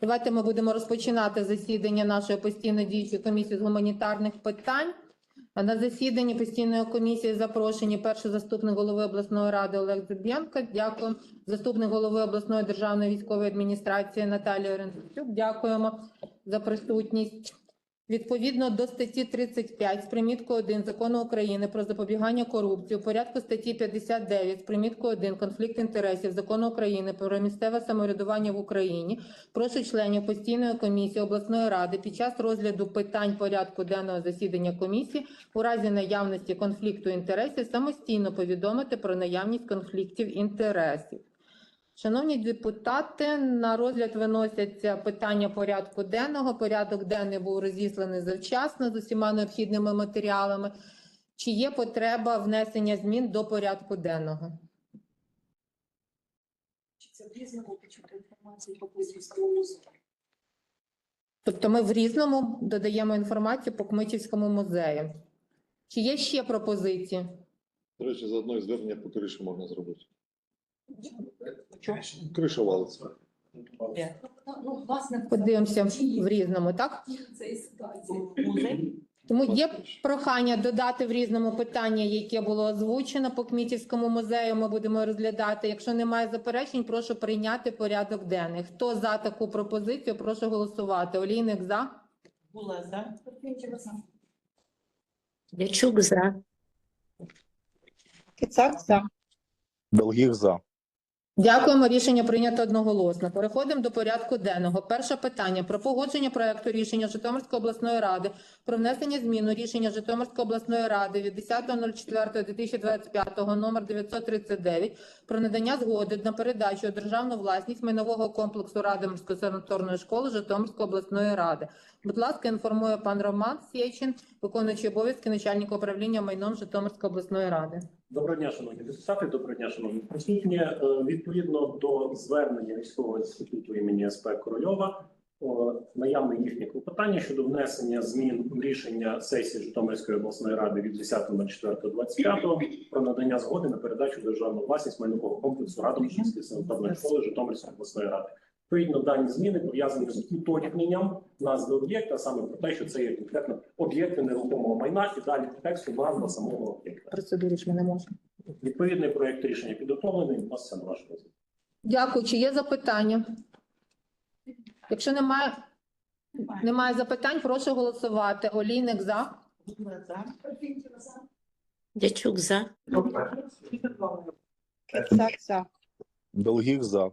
Давайте ми будемо розпочинати засідання нашої постійно діючої комісії з гуманітарних питань. На засіданні постійної комісії запрошені перший заступник голови обласної ради Олег Зуб'янко. Дякую. Заступник голови обласної державної військової адміністрації Наталія Оренцюк. Дякуємо за присутність. Відповідно до статті 35 з приміткою 1 Закону України про запобігання корупції у порядку статті 59 з приміткою 1 конфлікт інтересів Закону України про місцеве самоврядування в Україні прошу членів постійної комісії обласної ради під час розгляду питань порядку денного засідання комісії у разі наявності конфлікту інтересів самостійно повідомити про наявність конфліктів інтересів. Шановні депутати, на розгляд виносяться питання порядку денного. Порядок денний був розісланий завчасно з усіма необхідними матеріалами. Чи є потреба внесення змін до порядку денного? Чи це в різному почути інформацію по Кузівському музею? Тобто ми в різному додаємо інформацію по Кмитівському музею. Чи є ще пропозиції? До речі, за одної звернення по криші можна зробити. Криша валиться. Ну, власне, Подивимося в різному, так? цієї ситуації. Музей? Тому є прохання додати в різному питання, яке було озвучено по Кмітівському музею. Ми будемо розглядати. Якщо немає заперечень, прошу прийняти порядок денний. Хто за таку пропозицію, прошу голосувати. Олійник за. Була за. Дячук за. Кицак за. Долгих за. Дякуємо. Рішення прийнято одноголосно. Переходимо до порядку денного. Перше питання про погодження проекту рішення Житомирської обласної ради про внесення змін у рішення Житомирської обласної ради від 10.04.2025 номер 939 про надання згоди на передачу у державну власність майнового комплексу Радомирської санаторної школи Житомирської обласної ради. Будь ласка, інформує пан Роман Сєчин, виконуючий обов'язки начальника управління майном Житомирської обласної ради. Доброго дня, шановні депутати. Доброго дня, шановні присутні. Е, Відповідно до звернення військового інституту імені СП Корольова, наявне їхнє клопотання щодо внесення змін в рішення сесії Житомирської обласної ради від 10.04.25 про надання згоди на передачу державну власність майнового комплексу Радомирської санаторної школи Житомирської обласної ради. Відповідно, дані зміни пов'язані з уточненням назви об'єкта, а саме про те, що це є конкретно об'єкти нерухомого майна, і далі по тексту назва самого об'єкта. Процедурі ж ми не можемо. Відповідний проект рішення підготовлений, вноситься на ваш розгляд. Дякую. Чи є запитання? Якщо немає, немає запитань, прошу голосувати. Олійник за. За. Дячук за. Кицак за. Долгих за.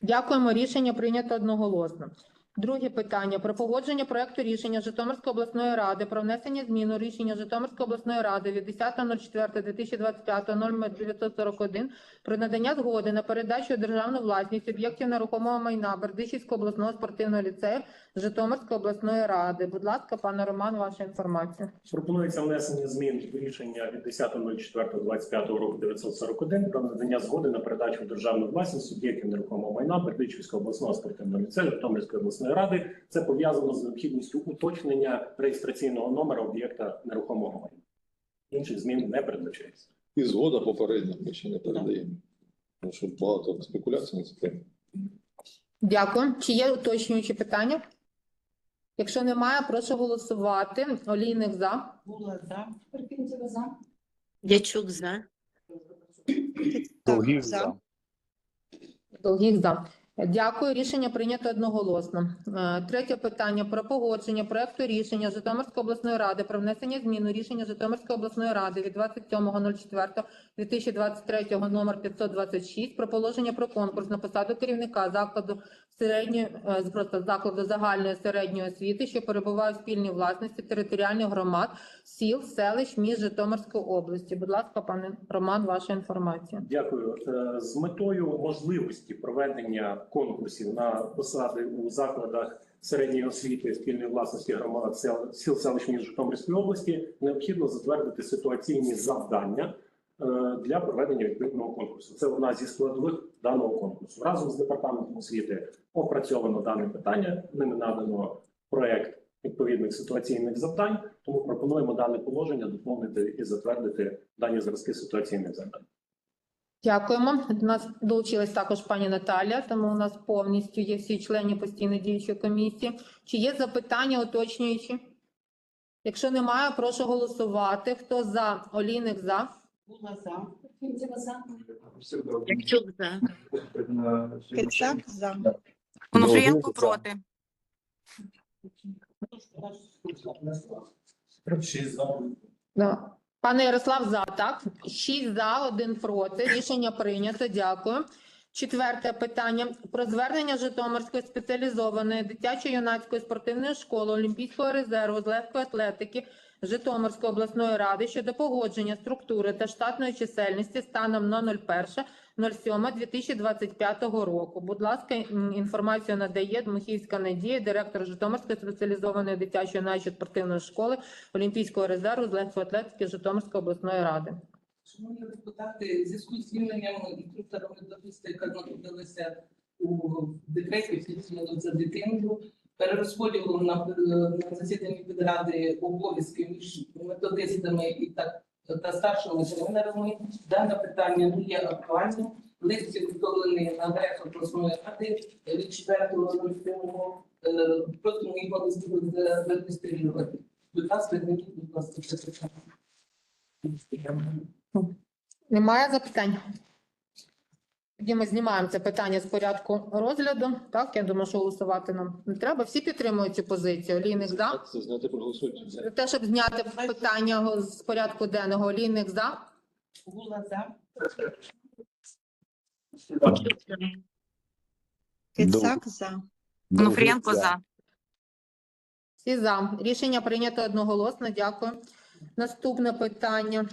Дякуємо. Рішення прийнято одноголосно. Друге питання про погодження проекту рішення Житомирської обласної ради про внесення змін у рішення Житомирської обласної ради від 10.04.2025 номер 941 про надання згоди на передачу державну власність об'єктів нерухомого майна Бердичівського обласного спортивного ліцею Житомирської обласної ради. Будь ласка, пане Роман, ваша інформація. Пропонується внесення змін в рішення від 10.04.25 року 941 про надання згоди на передачу в державну власність об'єктів нерухомого майна Бердичівського обласного спортивного ліцею Житомирської обласної ради. Це пов'язано з необхідністю уточнення реєстраційного номера об'єкта нерухомого майна. Інших змін не передбачається. І згода попередня ми ще не передаємо. Тому що багато спекуляцій на тему. Дякую. Чи є уточнюючі питання? Якщо немає, прошу голосувати. Олійник за. Була за. Дячук за. Долгих за. за. Долгих за. Дякую. Рішення прийнято одноголосно. Е, Третє питання про погодження проекту рішення Житомирської обласної ради про внесення змін у рішення Житомирської обласної ради від 27.04.2023 номер 526 про положення про конкурс на посаду керівника закладу середньої е, просто закладу загальної середньої освіти, що перебуває у спільній власності територіальних громад, сіл, селищ, міст Житомирської області. Будь ласка, пане Роман, ваша інформація. Дякую. Е, З метою можливості проведення конкурсів на посади у закладах середньої освіти спільної власності громад сіл селищ міст Житомирської області необхідно затвердити ситуаційні завдання е, для проведення відповідного конкурсу. Це одна зі складових даного конкурсу. Разом з департаментом освіти опрацьовано дане питання. Ними надано проект відповідних ситуаційних завдань. Тому пропонуємо дане положення доповнити і затвердити дані зразки ситуаційних завдань. Дякуємо. До нас долучилась також пані Наталія, тому у нас повністю є всі члени постійно діючої комісії. Чи є запитання уточнюючі? Якщо немає, прошу голосувати. Хто за? Олійник за. Була за. За. Якчук за. Кицак за. Онуфрієнко проти. Да. Пане Ярослав, за, так? Шість за, один проти. Рішення прийнято. Дякую. Четверте питання про звернення Житомирської спеціалізованої дитячо-юнацької спортивної школи Олімпійського резерву з легкої атлетики Житомирської обласної ради щодо погодження структури та штатної чисельності станом на 01.07.2025 року. Будь ласка, інформацію надає Дмихівська Надія, директор Житомирської спеціалізованої дитячо-юнацької спортивної школи Олімпійського резерву з легкої атлетики Житомирської обласної ради. Шановні депутати, в зв'язку з звільненням інструктора методиста, яка знаходилася у декреті за дитиною, перерозподілом на, на засіданні підради обов'язки між методистами і та, та старшими тренерами, дане питання не є актуальним. Лист підготовлений на адресу обласної ради від 4.07. Е, Просто ми його зможемо зареєструвати. Будь ласка, зверніть, будь ласка, це. Немає запитань? Тоді ми знімаємо це питання з порядку розгляду. Так, я думаю, що голосувати нам не треба. Всі підтримують цю позицію. Олійник за. Це зняти проголосуйте. За те, щоб зняти питання з порядку денного. Олійник за. Була за. Якчук за. Кицак за. Онуфрієнко за. Всі за. Рішення прийнято одноголосно. Дякую. Наступне питання.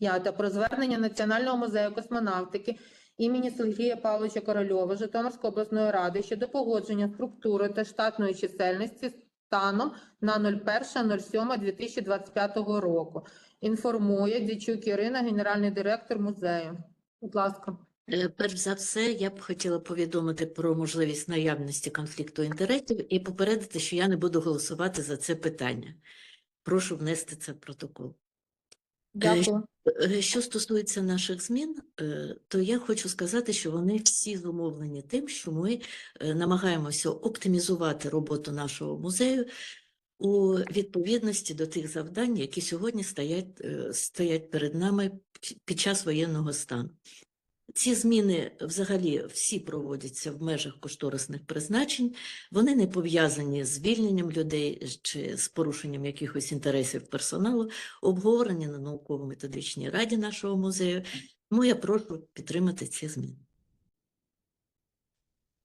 П'яте. Про звернення Національного музею космонавтики імені Сергія Павловича Корольова Житомирської обласної ради щодо погодження структури та штатної чисельності станом на 01.07.2025 року. Інформує Дячук Ірина, генеральний директор музею. Будь ласка. Е, Перш за все, я б хотіла повідомити про можливість наявності конфлікту інтересів і попередити, що я не буду голосувати за це питання. Прошу внести це в протокол. Дякую. Е, Що стосується наших змін, е, то я хочу сказати, що вони всі зумовлені тим, що ми е, намагаємося оптимізувати роботу нашого музею у відповідності до тих завдань, які сьогодні стоять, е, стоять перед нами під час воєнного стану. Ці зміни взагалі всі проводяться в межах кошторисних призначень. Вони не пов'язані з звільненням людей чи з порушенням якихось інтересів персоналу, обговорені на науково-методичній раді нашого музею. Тому я прошу підтримати ці зміни.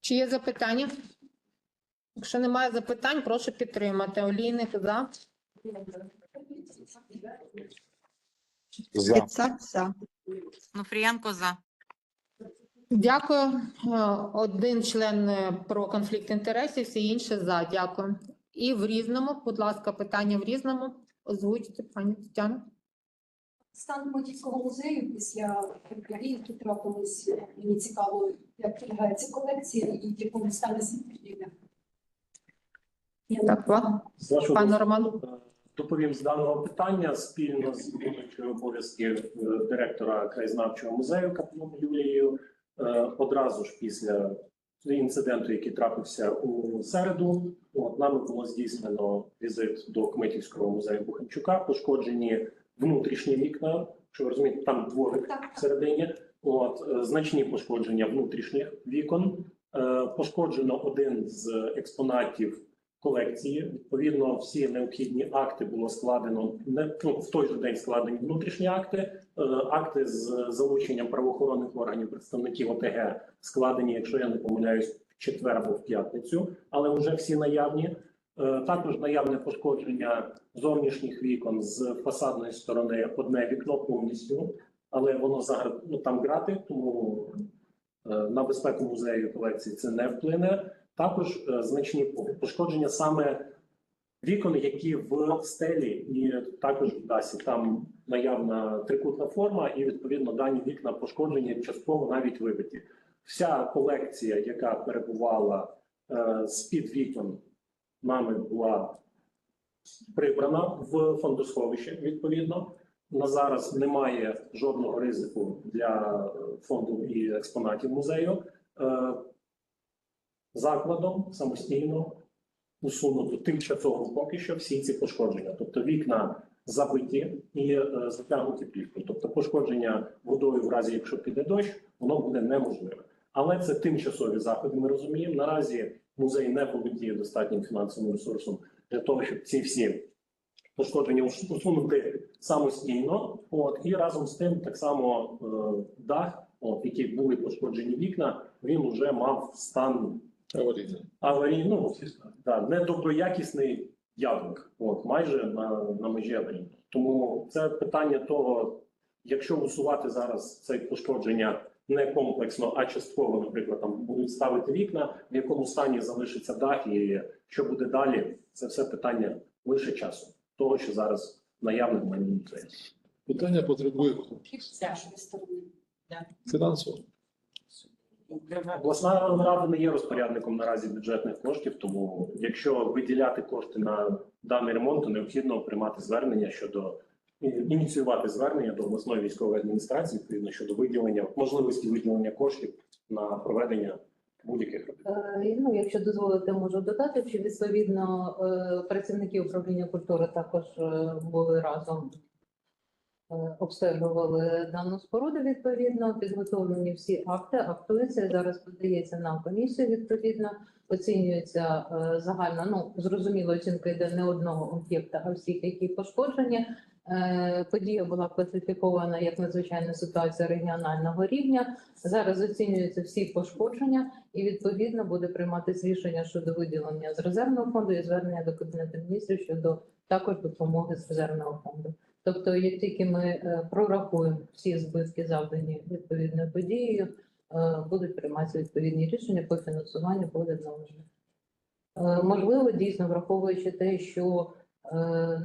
Чи є запитання? Якщо немає запитань, прошу підтримати. Олійник за. За. За. За. Дякую. Е, Один член е, про конфлікт інтересів, всі інші за. Дякую. І в різному, будь ласка, питання в різному. Озвучте, пані Тетяна. Стан Матівського музею після трагедії, які трапились, мені цікаво, як зберігається колекція і в якому стані сім'ї. Так, пане дозволу, Роман. е, доповім з даного питання спільно з виконуючою обов'язків директора краєзнавчого музею Каплун Юлією. Е, Одразу ж після інциденту, який трапився у середу, от нами було здійснено візит до Кметівського музею Буханчука. Пошкоджені внутрішні вікна. Що ви розумієте, там дворик всередині. От е, значні пошкодження внутрішніх вікон. Е, Пошкоджено один з експонатів колекції. Відповідно, всі необхідні акти було складено не ну, в той же день складені внутрішні акти. Е, Акти з залученням правоохоронних органів представників ОТГ складені, якщо я не помиляюсь, в четвер або в п'ятницю, але вже всі наявні. Е, Також наявне пошкодження зовнішніх вікон з фасадної сторони одне вікно повністю, але воно загр... ну, там грати, тому е, на безпеку музею колекції це не вплине. Також е, значні пошкодження саме вікон, які в стелі, і також в дасі. Там наявна трикутна форма, і відповідно дані вікна пошкоджені, частково навіть вибиті. Вся колекція, яка перебувала е, з під вікон, нами була прибрана в фондосховище. Відповідно, на зараз немає жодного ризику для фонду і експонатів музею. Закладом самостійно усунуто тимчасово поки що всі ці пошкодження, тобто вікна забиті і е, затягнуті плівкою. Тобто пошкодження водою в разі, якщо піде дощ, воно буде неможливе. Але це тимчасові заходи. Ми розуміємо. Наразі музей не володіє достатнім фінансовим ресурсом для того, щоб ці всі пошкодження усунути самостійно. От і разом з тим, так само е, дах, от які були пошкоджені вікна, він вже мав стан Аварійне. аварійний, ну, да, недоброякісний явник, от майже на, на межі аварійного. Тому це питання того, якщо усувати зараз це пошкодження не комплексно, а частково, наприклад, там будуть ставити вікна, в якому стані залишиться дах, і що буде далі, це все питання лише часу, того, що зараз наявне в музеї. Питання потребує з нашої сторони. фінансово. Обласна рада не є розпорядником наразі бюджетних коштів, тому якщо виділяти кошти на даний ремонт, то необхідно приймати звернення щодо ініціювати звернення до обласної військової адміністрації відповідно щодо виділення можливості виділення коштів на проведення будь-яких робіт. Е, Ну, якщо дозволите, можу додати, що відповідно е, працівники управління культури також е, були разом, обстежували дану споруду відповідно, підготовлені всі акти, актуються, зараз подається на комісію відповідно, оцінюється е, загальна, ну, зрозуміло, оцінка йде не одного об'єкта, а всіх, які пошкоджені. Е, Подія була класифікована як надзвичайна ситуація регіонального рівня. Зараз оцінюються всі пошкодження, і відповідно буде прийматись рішення щодо виділення з резервного фонду і звернення до кабінету міністрів щодо також допомоги з резервного фонду. Тобто, як тільки ми е, прорахуємо всі збитки, завдані відповідною подією, е, будуть прийматися відповідні рішення по фінансуванню буде належне. Е, Можливо, дійсно враховуючи те, що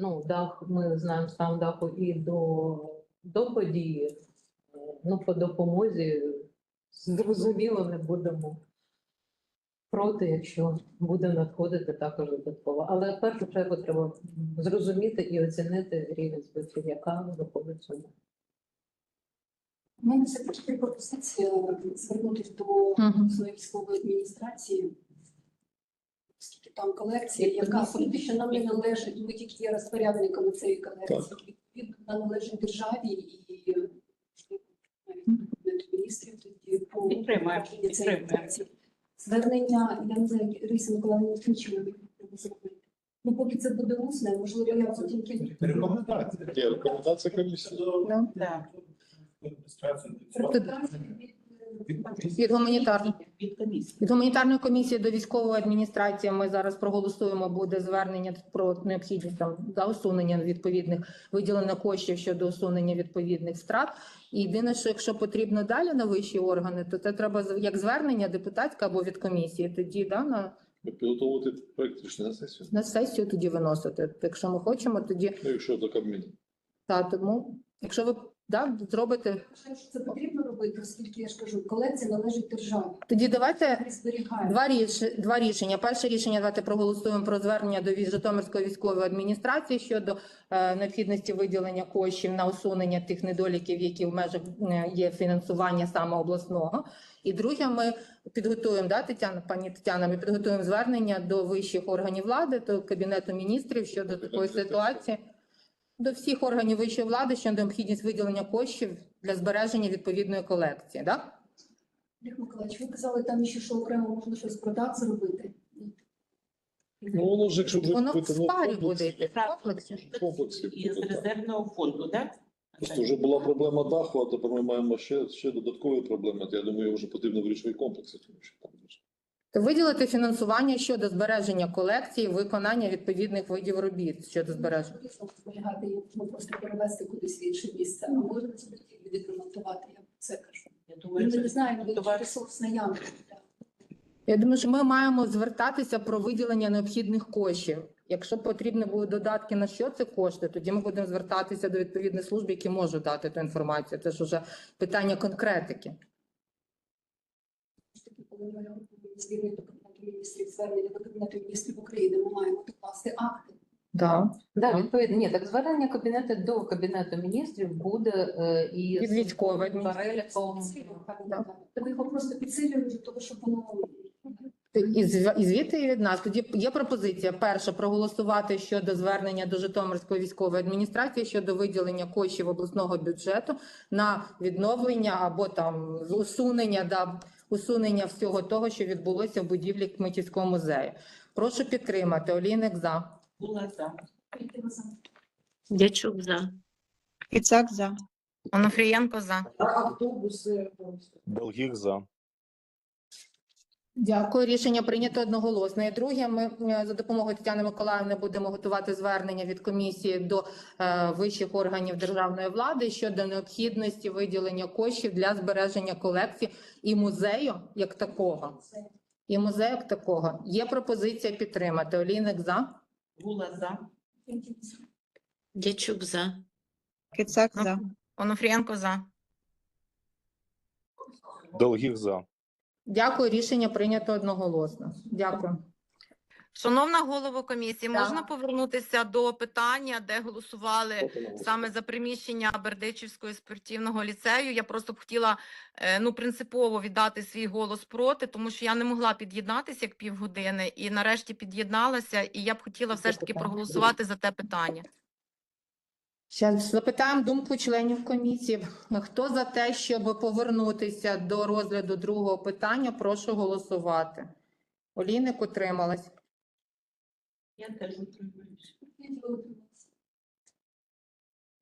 ну, дах, ми знаємо стан даху і до, до події, ну, по допомозі зрозуміло не будемо проти, якщо буде надходити також додатково. Але в першу чергу треба зрозуміти і оцінити рівень збитків, яка виходить сума. У мене все таки пропозиція звернутися до обласної військової адміністрації, оскільки там колекція, яка фактично нам не належить, ми тільки є розпорядниками цієї колекції. Відповідно, вона належить державі і е, навіть міністрів тоді по Підтримуємо, Звернення, я не знаю, Ріса Миколаївна включила, зробити. Ну, поки це буде усне, можливо, я потім тільки Рекомендація. рекомендація комісії. Да. Від гуманітарної. Від комісії. Від гуманітарної комісії до військової адміністрації ми зараз проголосуємо. Буде звернення про необхідність там за усунення відповідних виділення коштів щодо усунення відповідних втрат. І єдине, що якщо потрібно далі на вищі органи, то це треба як звернення депутатське або від комісії. Тоді да на, Підготовити проект рішення на сесію. на сесію тоді виносити. Якщо ми хочемо, тоді Ну, якщо до Кабміну. та тому, якщо ви да, зробите, це потрібно робити, оскільки я ж кажу, колекція належить державі. тоді давайте. Два ріш... два рішення. Перше рішення давайте проголосуємо про звернення до Житомирської військової адміністрації щодо е, необхідності виділення коштів на усунення тих недоліків, які в межах е, є фінансування саме обласного. І друге, ми підготуємо да, Тетяна, пані Тетяна. Ми підготуємо звернення до вищих органів влади, до кабінету міністрів щодо такої ситуації. До всіх органів вищої влади щодо необхідність виділення коштів для збереження відповідної колекції. Да? Олег Миколаївич, ви казали там ще, що окремо можна щось про дах зробити. Ну, воно ж, якщо Воно в ну, парі комплекс- буде йти в комплексі. комплексі Із резервного фонду, так? Просто вже була проблема даху, а тепер ми маємо ще, ще додаткові проблеми. Я думаю, його вже потрібно вирішувати в комплексі, тому що там То виділити фінансування щодо збереження колекції, виконання відповідних видів робіт щодо збереження. Зберігати її, можна просто перевести кудись в інше місце, а можна це тільки відремонтувати, я це кажу. Я Ми думаю, не знаємо, де товар- ресурс наявний. Я думаю, що ми маємо звертатися про виділення необхідних коштів. Якщо потрібні будуть додатки на що це кошти, тоді ми будемо звертатися до відповідних служб, які можуть дати ту інформацію. Це ж вже питання конкретики. Ми звільнення до Кабінету міністрів, звернення до Кабінету міністрів України, ми маємо докласти акти Да. Да, Так. відповідно. Ні, так звернення кабінету до кабінету міністрів буде е, і Від військової переліком. Так його просто підсилюють для того, щоб воно І зв- і звідти і від нас. Тоді є пропозиція: перша проголосувати щодо звернення до Житомирської військової адміністрації щодо виділення коштів обласного бюджету на відновлення або там усунення да, усунення всього того, що відбулося в будівлі Кмитівського музею. Прошу підтримати. Олійник за. Була за. Дячук за. Кицак за. Автобуси за. Долгих за. Дякую. Рішення прийнято одноголосно. І друге, ми е, за допомогою Тетяни Миколаївни будемо готувати звернення від комісії до е, вищих органів державної влади щодо необхідності виділення коштів для збереження колекцій і музею як такого. І музею як такого. Є пропозиція підтримати. Олійник за. Була за. Дячук за. Кицак за. Онуфрієнко за. Долгих за. Дякую. Рішення прийнято одноголосно. Дякую. Шановна голова комісії, Так. можна повернутися до питання, де голосували саме за приміщення Бердичівського спортивного ліцею. Я просто б хотіла е, ну принципово віддати свій голос проти, тому що я не могла під'єднатися як півгодини, і нарешті під'єдналася. І я б хотіла все ж таки проголосувати за те питання. Зараз запитаємо думку членів комісії. Хто за те, щоб повернутися до розгляду другого питання, прошу голосувати. Олійник утрималась. Я теж утримуюсь.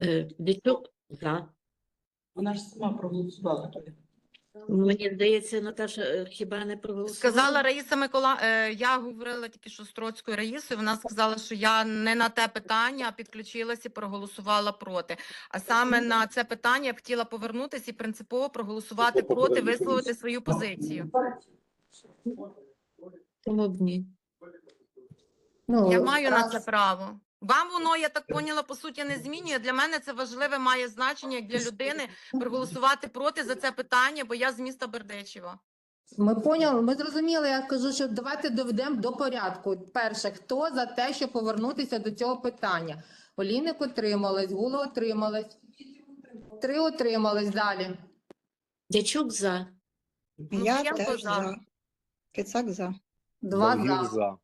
Е, за. Вона ж сама проголосувала. Мені здається, Наташа е, хіба не проголосувала? Сказала Раїса Микола. е, Я говорила тільки що з Троцькою Раїсою. Вона сказала, що я не на те питання підключилася і проголосувала проти. А саме на це питання я б хотіла повернутися і принципово проголосувати проти, висловити свою позицію. Чому б ні? Ну, Я маю на це право. Вам воно, я так поняла, по суті, не змінює. Для мене це важливе має значення як для людини проголосувати проти за це питання, бо я з міста Бердичева. Ми поняли, ми зрозуміли. Я кажу, що давайте доведемо до порядку. Перше, хто за те, щоб повернутися до цього питання? Олійник утрималась, Гула утрималась. Три утримались далі. Дячук за. Я Онуфрієнко теж за. за. Кицак за. Два за, за.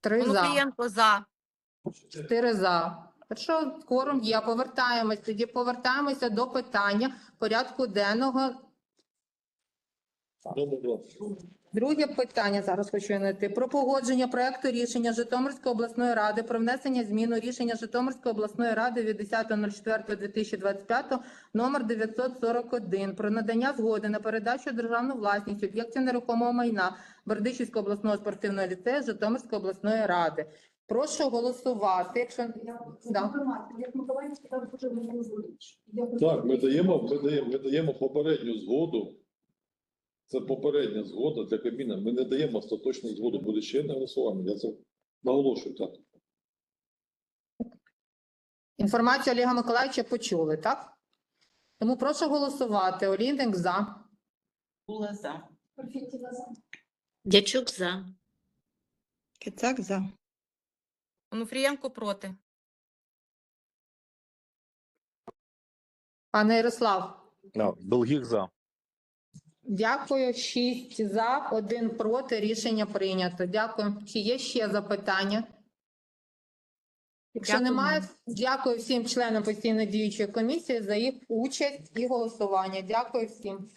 три за. Онуфрієнко за. Чотири за. Що кворум є, повертаємось. Тоді повертаємося до питання порядку денного. Друге питання зараз хочу знайти. Про погодження проекту рішення Житомирської обласної ради про внесення змін у рішення Житомирської обласної ради від 10.04.2025 номер 941 про надання згоди на передачу державну власність об'єктів нерухомого майна Бердичівського обласного спортивного ліцею Житомирської обласної ради. Прошу голосувати. Якщо Да. Як Миколаїв сказав, дуже Володимирович. Я Так, ми даємо, ми даємо, ми даємо попередню згоду. Це попередня згода для Кабміна. Ми не даємо остаточну згоду. Буде ще одне голосування. Я це наголошую так. інформацію Олега Миколаївича почули, так? Тому прошу голосувати. Олійник за. Була за. Дячук за. Кицак за. Онуфрієнко проти. Пане Ярослав. А, Долгих за. Дякую. Шість за, один проти. Рішення прийнято. Дякую. Чи є ще запитання? Якщо Дякую. немає, дякую всім членам постійно діючої комісії за їх участь і голосування. Дякую всім.